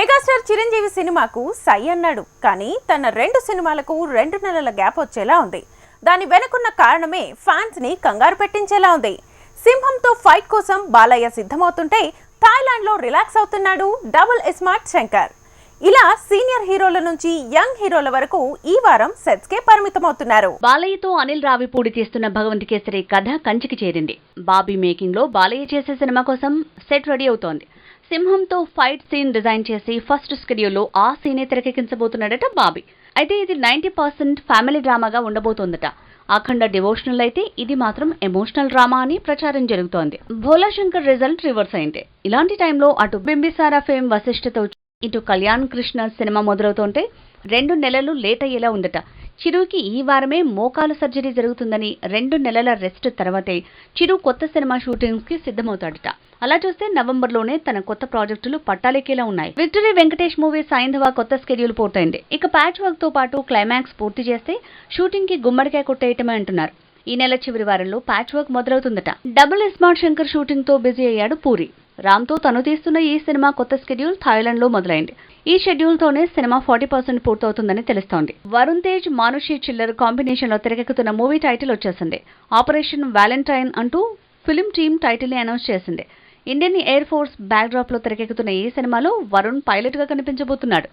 Megastar Chiranjeevi సినిమాకు సై అన్నాడు. కానీ తన రెండు సినిమాలకు రెండు నెలల గ్యాప్ వచ్చేలా ఉంది. దాని వెనుకున్న కారణమే ఫ్యాన్స్ని కంగారు పెట్టించేలా ఉంది. సింహంతో ఫైట్ కోసం బాలయ్య సిద్ధమవుతుంటే థాయిలాండ్లో రిలాక్స్ అవుతున్నాడు డబుల్ స్మార్ట్ శంకర్. ఇలా సీనియర్ హీరోల నుంచి యంగ్ హీరోల వరకు ఈ వారం సెట్స్ కే పరిమితమవుతున్నారు. బాలయ్యతో అనిల్ రావిపూడి తీస్తున్న భగవంత్ కేసరి కథ కంచికి చేరింది. బాబీ మేకింగ్లో బాలయ్య చేసే సినిమా కోసం సెట్ రెడీ అవుతోంది. సింహంతో ఫైట్ సీన్ డిజైన్ చేసి ఫస్ట్ స్కెడ్యూల్లో ఆ సీనే తెరకెక్కించబోతున్నాడట బాబీ. అయితే ఇది నైంటీ పర్సెంట్ ఫ్యామిలీ డ్రామాగా ఉండబోతోందట. అఖండ డివోషనల్ అయితే ఇది మాత్రం ఎమోషనల్ డ్రామా అని ప్రచారం జరుగుతోంది. భోలాశంకర్ రిజల్ట్ రివర్స్ అయింది. ఇలాంటి టైంలో అటు బింబిసారా ఫేమ్ వశిష్ఠతో ఇటు కళ్యాణ్ కృష్ణ సినిమా మొదలవుతుంటే రెండు నెలలు లేట్ అయ్యేలా ఉందట. చిరుకి ఈ వారమే మోకాలు సర్జరీ జరుగుతుందని రెండు నెలల రెస్ట్ తర్వాతే చిరు కొత్త సినిమా షూటింగ్స్కి సిద్ధమవుతాడట. అలా చూస్తే నవంబర్లోనే తన కొత్త ప్రాజెక్టులు పట్టాలెక్కేలా ఉన్నాయి. విక్టరీ వెంకటేష్ మూవీ సాయంధవా కొత్త స్కెడ్యూల్ పూర్తయింది. ఇక ప్యాచ్ వర్క్తో పాటు క్లైమాక్స్ పూర్తి చేస్తే షూటింగ్కి గుమ్మడికాయ కొట్టేయటమే అంటున్నారు. ఈ నెల చివరి వారంలో ప్యాచ్ వర్క్ మొదలవుతుందట. డబుల్ స్మార్ట్ శంకర్ షూటింగ్తో బిజీ అయ్యాడు పూరి. రామ్తో తను తీస్తున్న ఈ సినిమా కొత్త షెడ్యూల్ థాయిలాండ్లో మొదలైంది. ఈ షెడ్యూల్తోనే సినిమా ఫార్టీ పర్సెంట్ పూర్తవుతుందని తెలుస్తోంది. వరుణ్ తేజ్ మానుషి చిల్లర్ కాంబినేషన్లో తెరకెక్కుతున్న మూవీ టైటిల్ వచ్చేసింది. ఆపరేషన్ వ్యాలంటైన్ అంటూ ఫిలిం టీమ్ టైటిల్ని అనౌన్స్ చేసింది. ఇండియన్ ఎయిర్ ఫోర్స్ బ్యాక్డ్రాప్లో తెరకెక్కుతున్న ఈ సినిమాలో వరుణ్ పైలట్గా కనిపించబోతున్నాడు.